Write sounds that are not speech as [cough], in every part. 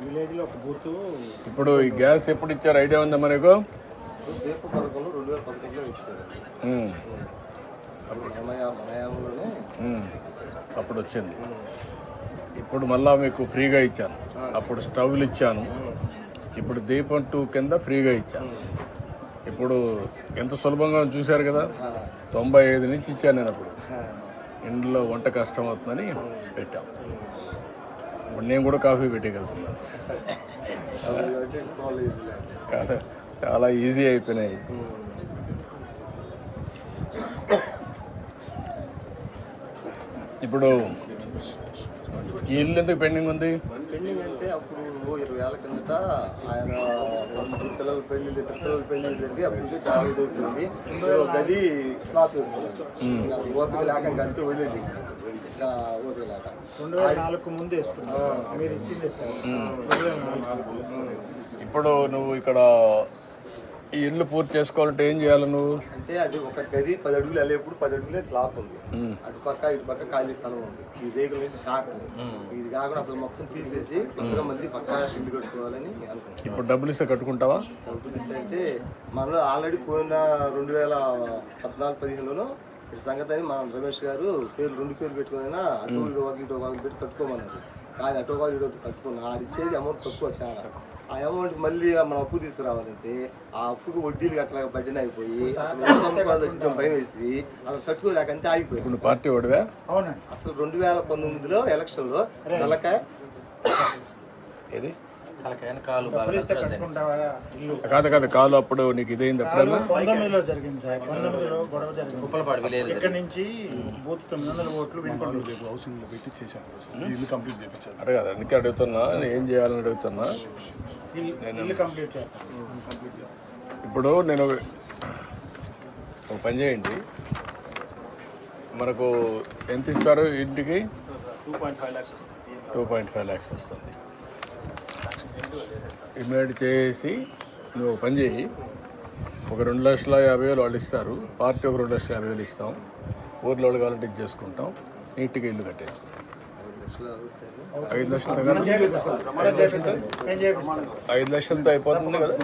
విలేజ్లో ఒక బూత్ ఇప్పుడు ఈ గ్యాస్ ఎప్పుడు ఇచ్చారు? ఐడియా ఉందా మనకు దీప పథకంలో రెండు వేల పదకొండులో ఇచ్చారండి ఉమ్, అప్పుడు అప్పుడు వచ్చింది ఇప్పుడు మళ్ళా మీకు ఫ్రీగా ఇచ్చాను. అప్పుడు స్టవ్లు ఇచ్చాను. ఇప్పుడు దీపం టూ కింద ఫ్రీగా ఇచ్చాను. ఇప్పుడు ఎంత సులభంగా చూశారు కదా? తొంభై ఐదు నుంచి ఇచ్చాను నేను అప్పుడు. ఇంట్లో వంట కష్టం అవుతుందని పెట్టాం. ఇప్పుడు నేను కూడా కాఫీ పెట్టగలుగుతున్నాను కాదు చాలా ఈజీ అయిపోయినాయి. ఇప్పుడు ఈ ఇల్లు ఎందుకు పెండింగ్ ఉంది? పెళ్ళింగ్ అంటే అప్పుడు ఓ ఇరవై ఏళ్ళ కిందట ఆయన పిల్లల పెళ్ళి ఇద్దరు పిల్లల పెళ్ళి జరిగి అప్పటికి చాలా ఇది అవుతుంది. గది అది ఓపిక లేక అంతే వదిలేసి ఇంకా ఓపిక లేక. రెండు వేల నాలుగు ముందు వేసుకున్నాం. మీరు ఇచ్చింది ఇప్పుడు నువ్వు ఇక్కడ ఈ ఇల్లు పూర్తి చేసుకోవాలంటే ఏం చేయాలి నువ్వు? అంటే అది ఒక గది పది అడుగులు వెళ్ళేప్పుడు పది అడుగులే స్లాప్ ఉంది. అటు పక్క ఇటు పక్క ఖాళీ స్థలం ఉంది. ఈ రేగుల నుంచి కాకుండా ఇది కాకుండా అసలు మొత్తం తీసేసి కొత్తగా మళ్ళీ పక్క ఇల్లు కట్టుకోవాలని అనుకుంటున్నాం. ఇప్పుడు డబ్బులు ఇస్తే కట్టుకుంటావా? డబ్బులు ఇస్తే అంటే మనలో ఆల్రెడీ పోయిన రెండు వేల పద్నాలుగు పదిహేనులోనూ ఇటు సంగతి అని మన రమేష్ గారు పేరు రెండు పేర్లు పెట్టుకునైనా అటు ఇటు ఒక ఇటు పెట్టి కట్టుకోమన్నారు. కానీ అటు ఒక ఇటు ఒకటి కట్టుకున్నా ఆడు ఇచ్చేది అమౌంట్ తక్కువ చాలా. ఆ అమౌంట్ మళ్ళీ మనం అప్పు తీసుకురావాలంటే ఆ అప్పుకు వడ్డీలు అట్లా బడ్డీని అయిపోయి అసలు భయం వేసి అసలు కట్టుకోలేక అంతే ఆగిపోయింది పార్టీ ఓడివా? అవునండి. అసలు రెండు వేల పంతొమ్మిదిలో ఎలక్షన్లో నెలకాయ ఏది? కాదు కాదు కాలు అప్పుడు నీకు ఇదైంది ఎప్పుడైనా పంతొమ్మిదిలో జరిగింది సార్. పంతొమ్మిదిలో గొడవ జరిగింది. ఇక్కడ నుంచి బూత్ తొమ్మిది వందల ఓట్లు వినుకోండి రేపు హౌసింగ్లో పెట్టి చేశాను సార్. ఈ ఇల్లు కంప్లీట్ చేయించాను అడగదు అందుకే అడుగుతున్నా. నేను ఏం చేయాలని అడుగుతున్నా? ఇల్లు కంప్లీట్ ఇప్పుడు నేను ఒక పని చేయండి. మనకు ఎంత ఇస్తారు ఇంటికి? టూ పాయింట్ ఫైవ్ ల్యాక్స్ వస్తుంది. టూ పాయింట్ ఫైవ్ ల్యాక్స్ వస్తుంది. ఇమీడియట్ చేసి నువ్వు పని చేయి. ఒక రెండు లక్షల యాభై వేలు వాళ్ళు ఇస్తారు. పార్టీ ఒక రెండు లక్షల యాభై వేలు ఇస్తాం. ఊర్లో వాళ్ళు కావాలంటే చేసుకుంటాం. నీట్గా ఇల్లు కట్టేసి. ఐదు లక్షలు ఐదు లక్షలతో అయిపోతుంది కదా?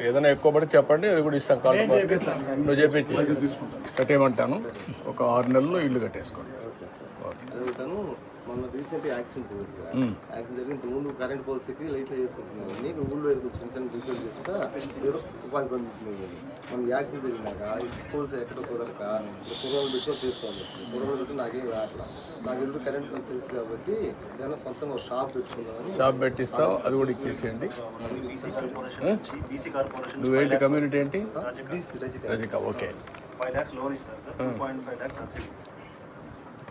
ఏదైనా ఎక్కువ పడి చెప్పండి అది కూడా ఇస్తాం. కాలం నువ్వు చెప్పేసి కట్టేయమంటాను. ఒక ఆరు నెలల్లో ఇల్లు కట్టేసుకోండి. ఓకే. మొన్న రీసెంట్ యాక్సిడెంట్ జరిగింది సార్. యాక్సిడెంట్ జరిగి ఇంత ముందు కరెంట్ పోల్స్కి లైట్లో చేసుకుంటున్నాను నీకు ఊళ్ళో ఏదో చిన్న చిన్న రిపేర్ చేస్తా ఏదో ఉపాధి పొందుతుంది మనం యాక్సిడెంట్ జరిగినాక ఈ పోల్స్ ఎక్కడ కుదరక కుర్రోలు పెట్టుకొని చేసుకోవాలి కుర్రోలు పెట్టి నాకేం రావట్లా. నాకు ఇల్లు కరెంట్ పని తెలుసు కాబట్టి ఏదైనా సొంతంగా ఒక షాప్ పెట్టుకుందామని. షాప్ పెట్టిస్తాం అది కూడా ఇచ్చేసేయండి. నువ్వేంటి కమ్యూనిటీ ఏంటి? రజిక ఓకే. ఫైవ్ ల్యాక్స్ లోన్ ఇస్తారు sir. Two point five lakhs subsidy.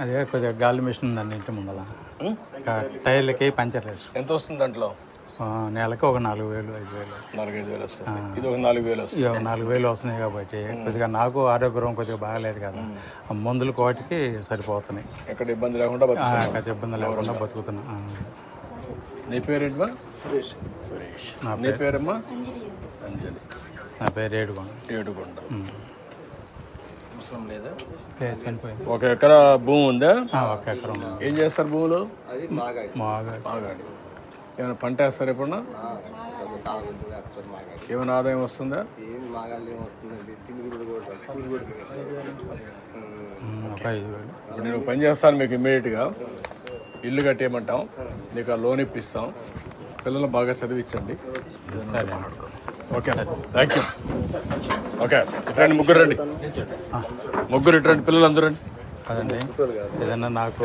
అదే కొద్దిగా గాలి మిషన్ ఉందండి ఇంటి ముందల. టైర్లకి పంచర్ వేసు ఎంత వస్తుంది దాంట్లో? ఆ, నెలకి ఒక నాలుగు వేలు ఐదు వేలు. నాలుగైదు వేలు వస్తుంది. ఇది ఒక నాలుగు వేలు వస్తుంది. ఇక నాలుగు వేలు వస్తున్నాయి కాబట్టి కొద్దిగా నాకు ఆరోగ్యం కొద్దిగా బాగాలేదు కదా. ఆ మందులు కోటికి సరిపోతున్నాయి. ఎక్కడ ఇబ్బంది లేకుండా. పెద్ద ఇబ్బంది లేకుండా బతుకుతున్నా. నీ పేరేంటమ్మా సురేష్. సురేష్. నా నీ పేరమ్మా? అంజలి. నా పేరు ఏడుకోండి ఏడుకొండ లేదు? చనిపోయింది. ఒక ఎకరా భూమి ఉందా? ఆ, ఒక ఎకరం. ఏం చేస్తారు భూములు? అది మాగాడి. మాగా బాగాడి ఏమైనా పంట వేస్తారు ఎప్పుడన్నా? సాగు వేస్తారు మాగాడి. ఏమైనా ఆదాయం వస్తుందా? ఏం మాగాళ్ళు ఏం వస్తుందండి? తిరుగుడు కూడా కూలి కూడా ఉమ్, ఒక ఐదు వేలు. ఇప్పుడు నేను పని చేస్తాను మీకు ఇమ్మీడియట్గా. ఇల్లు కట్టేయమంటాం. నీకు ఆ లోన్ ఇప్పిస్తాం. పిల్లలు బాగా చదివించండి. సరే. ఓకే. థ్యాంక్ యూ ఓకే ఇట్రండి ముగ్గురు రండి. ముగ్గురు ఇట్రండి పిల్లలు అందరూ రండి. అదండి ఏదన్నా నాకు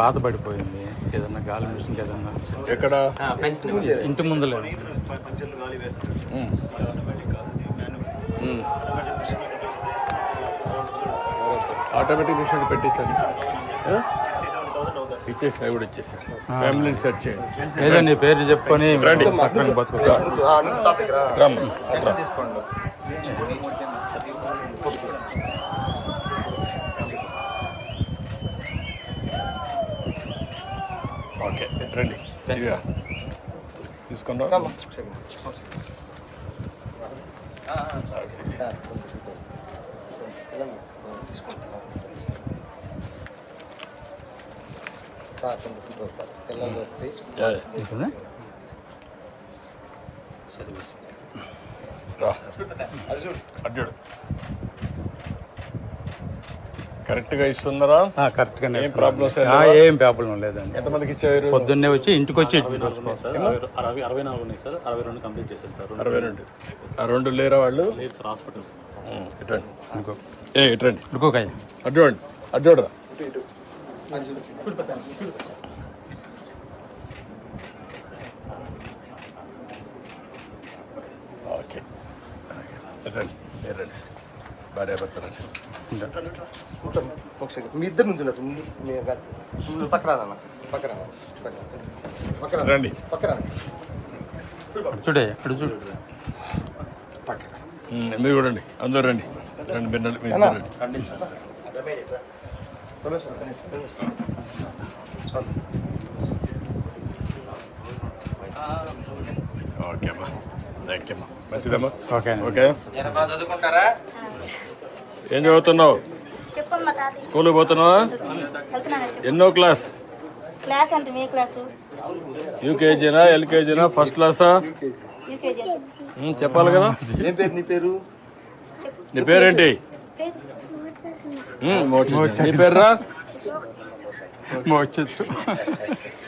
పాత పడిపోయింది ఏదన్నా గాలి మిషన్కి ఏదన్నా ఎక్కడ? ఇంటి ముందులే మిషన్ ఆటోమేటిక్ మిషన్ పెట్టించండి. ఇచ్చేసిన కూడా ఇచ్చేసాను ఫ్యామిలీని సెట్ చేయండి. ఏదో నీ పేరు చెప్పుకొని రండి. పక్కన బతుకుతా. ఓకే రండి. తీసుకుందాం. సార్ సార్ పిల్లలు అడ్డాడు కరెక్ట్గా ఇస్తున్నారా ఏం ఇస్తున్నాను. ప్రాబ్లమ్స్ ఆ, ఏం ప్రాబ్లం లేదండి. ఎంతమందికి ఇచ్చారు? పొద్దున్నే వచ్చి ఇంటికి వచ్చి అరవై అరవై నాలుగు ఉన్నాయి సార్. అరవై రెండు కంప్లీట్ చేశాను సార్. అరవై రెండు. ఆ రెండు లేరా వాళ్ళు? లేదు సార్. హాస్పిటల్స్ ఉం, ఇటండి అనుకో ఏ ఇటండి ఉడుకోకాయ అడ్డోండి అడ్డోడరా ఓకే రండి మీరు రండి భార్య భర్త రండి కూర్చోండి. ఒక సెకండ్ మీ ఇద్దరు నుంచి ఉన్నారు ముందు మీ కాదు. ముందు పక్క రానన్న పక్క రానా పక్క రా. పక్క రా. రండి చూడే అటు చూడు మీరు కూడా రండి అందరూ రండి రండి మీరు రండి, ఓకే అమ్మా థ్యాంక్ యూ అమ్మా మంచిదమ్మా ఓకే ఓకే ఏం చదువుతున్నావు స్కూల్కి పోతున్నావా? వెళ్తున్నాను చెప్పు. ఎన్నో క్లాస్? క్లాస్ అంటే మీ క్లాసు? యూకేజీనా ఎల్కేజీనా ఫస్ట్ క్లాసా? చెప్పాలి కదా. ఏం పేరు నీ పేరు? నీ Morte. Liberar. Morte. [laughs]